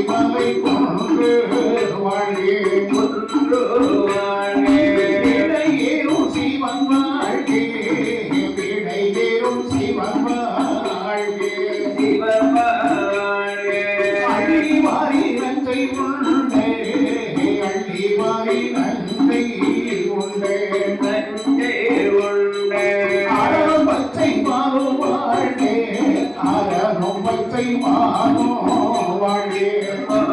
தீபமை கொண்டு வாழே கொண்டு வாழே இடையேறும் சிவன் வாழ்கே இடையேறும் சிவன் வாழ்கே சிவன் வாழ்கே அடி மாறி நஞ்சை உண்டே. அள்ளி மாறி பச்சை மாறும் வாழ்கே அறம் பச்சை மாறும். Bhagavan Deva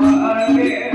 वाले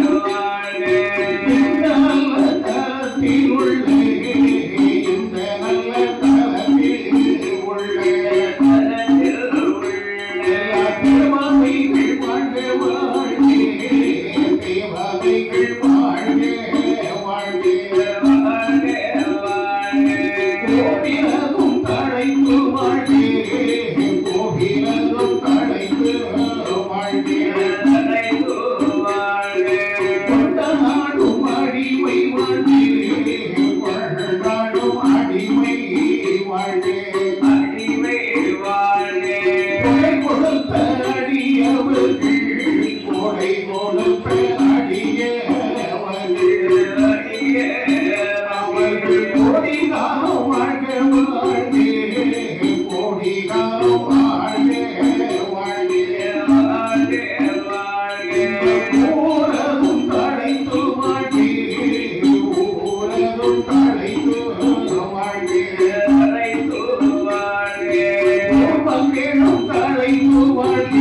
வந்தேனும் தலை மூவழி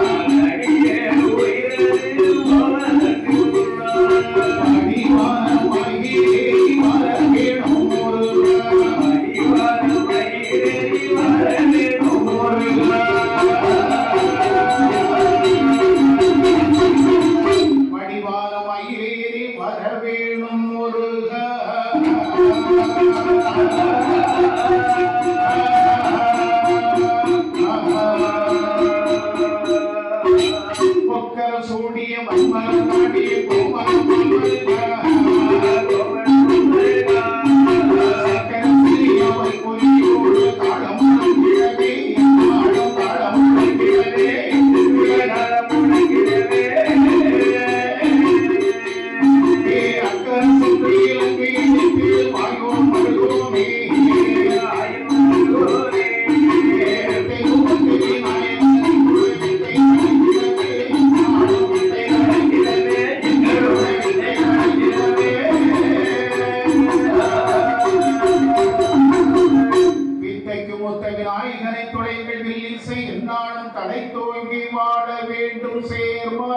Thank you. தலை தோங்கி வாழ வேண்டும் சேர்மா.